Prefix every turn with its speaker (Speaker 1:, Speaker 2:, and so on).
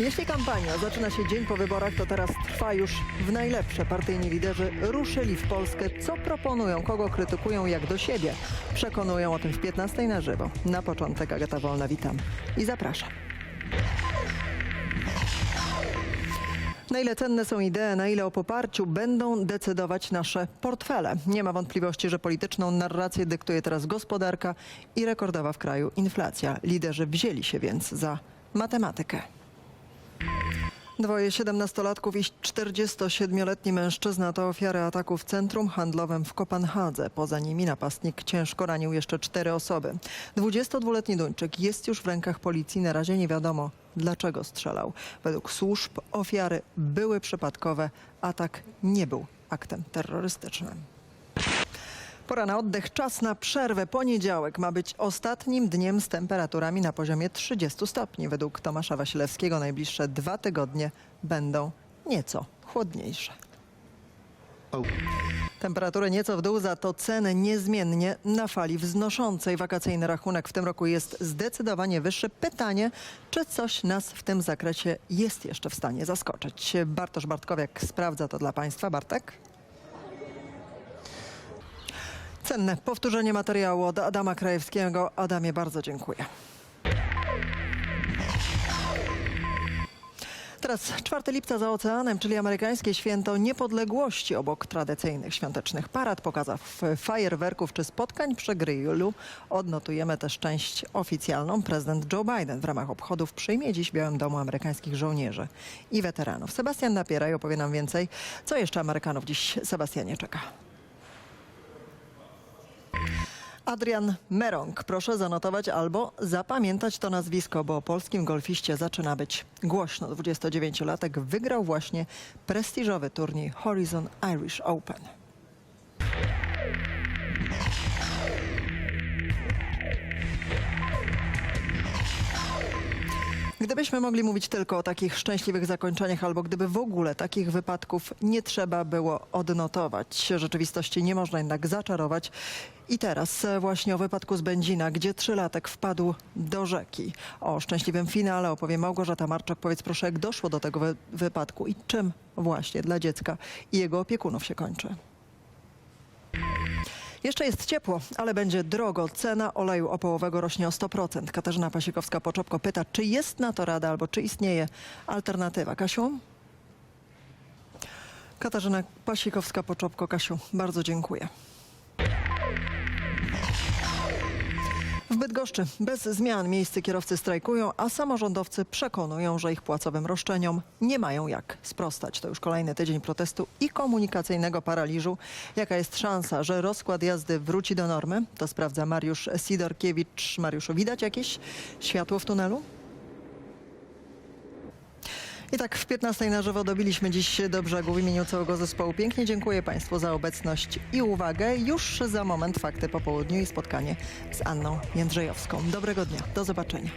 Speaker 1: Jeśli kampania zaczyna się dzień po wyborach, to teraz trwa już w najlepsze. Partyjni liderzy ruszyli w Polskę. Co proponują, kogo krytykują, jak do siebie. Przekonują o tym w 15 na żywo. Na początek Agata Wolna, witam i zapraszam. Na ile cenne są idee, na ile o poparciu będą decydować nasze portfele. Nie ma wątpliwości, że polityczną narrację dyktuje teraz gospodarka i rekordowa w kraju inflacja. Liderzy wzięli się więc za matematykę. Dwoje 17-latków i 47-letni mężczyzna to ofiary ataku w centrum handlowym w Kopenhadze. Poza nimi napastnik ciężko ranił jeszcze cztery osoby. 22-letni Duńczyk jest już w rękach policji. Na razie nie wiadomo, dlaczego strzelał. Według służb ofiary były przypadkowe. Atak nie był aktem terrorystycznym. Pora na oddech, czas na przerwę. Poniedziałek ma być ostatnim dniem z temperaturami na poziomie 30 stopni. Według Tomasza Wasilewskiego najbliższe dwa tygodnie będą nieco chłodniejsze. Temperatury nieco w dół, za to ceny niezmiennie na fali wznoszącej. Wakacyjny rachunek w tym roku jest zdecydowanie wyższy. Pytanie, czy coś nas w tym zakresie jest jeszcze w stanie zaskoczyć. Bartosz Bartkowiak sprawdza to dla Państwa. Bartek? Cenne powtórzenie materiału od Adama Krajewskiego. Adamie, bardzo dziękuję. Teraz 4 lipca za oceanem, czyli amerykańskie święto niepodległości obok tradycyjnych świątecznych parad, pokazów fajerwerków czy spotkań przy grillu. Odnotujemy też część oficjalną. Prezydent Joe Biden w ramach obchodów przyjmie dziś w Białym Domu amerykańskich żołnierzy i weteranów. Sebastian Napieraj opowie nam więcej, co jeszcze Amerykanów dziś Sebastianie czeka. Adrian Merong. Proszę zanotować albo zapamiętać to nazwisko, bo o polskim golfiście zaczyna być głośno. 29-latek wygrał właśnie prestiżowy turniej Horizon Irish Open. Gdybyśmy mogli mówić tylko o takich szczęśliwych zakończeniach, albo gdyby w ogóle takich wypadków nie trzeba było odnotować. Rzeczywistości nie można jednak zaczarować. I teraz właśnie o wypadku z Będzina, gdzie trzylatek wpadł do rzeki. O szczęśliwym finale opowie Małgorzata Marczak. Powiedz proszę, jak doszło do tego wy wypadku i czym właśnie dla dziecka i jego opiekunów się kończy. Jeszcze jest ciepło, ale będzie drogo. Cena oleju opałowego rośnie o 100%. Katarzyna Pasikowska-Poczopko pyta, czy jest na to rada albo czy istnieje alternatywa. Kasiu? Katarzyna Pasikowska-Poczopko. Kasiu, bardzo dziękuję. Bydgoszczy bez zmian miejscy kierowcy strajkują, a samorządowcy przekonują, że ich płacowym roszczeniom nie mają jak sprostać. To już kolejny tydzień protestu i komunikacyjnego paraliżu. Jaka jest szansa, że rozkład jazdy wróci do normy? To sprawdza Mariusz Sidorkiewicz. Mariuszu, widać jakieś światło w tunelu? I tak w 15 na żywo dobiliśmy dziś do brzegu w imieniu całego zespołu. Pięknie dziękuję Państwu za obecność i uwagę. Już za moment fakty po południu i spotkanie z Anną Jędrzejowską. Dobrego dnia, do zobaczenia.